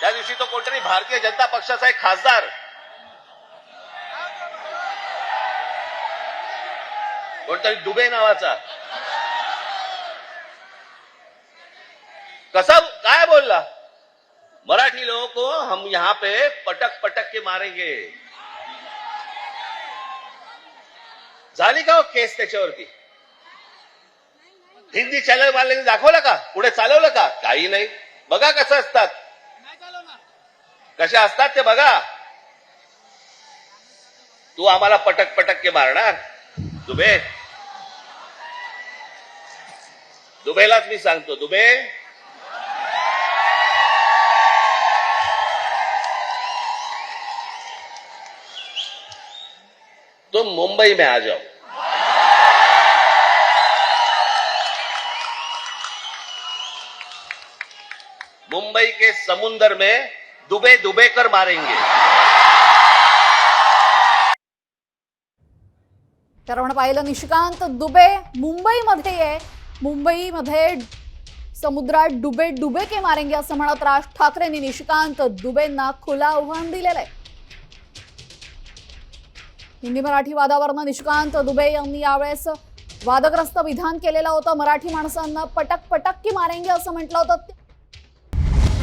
त्या दिवशी तो कोणतरी भारतीय जनता पक्षाचा एक खासदार. कोणतरी दुबे नावाचा. कसा काय बोलला? मराठी लोगों को हो, हम यहाँ पे पटक पटक के मारेंगे. झाली का हो केस त्याच्यावरती? हिंदी चॅनल वाल्यांनी दाखवलं का? पुढे चालवलं का? काही नाही. बघा कसं असतात. कशा असतात ते बघा. तू आम्हाला पटक पटक के मारणार. दुबे. दुबेलाच मी सांगतो दुबे. तुम मुंबई में आ जाओ. मुंबई के समुंदर में दुबे दुबे मारेंगे। तर आपण पाहिलं निशिकांत दुबे मुंबईमध्ये आहे. मुंबईमध्ये समुद्रात डुबे डुबे के मारेंगे असं म्हणत राज ठाकरेंनी निशिकांत दुबेंना खुला आव्हान दिलेलं आहे. हिंदी मराठी वादावरनं निशिकांत दुबे यांनी यावेळेस वादग्रस्त विधान केलेलं होतं. मराठी माणसांना पटक पटक की मारेंगे असं म्हटलं होतं.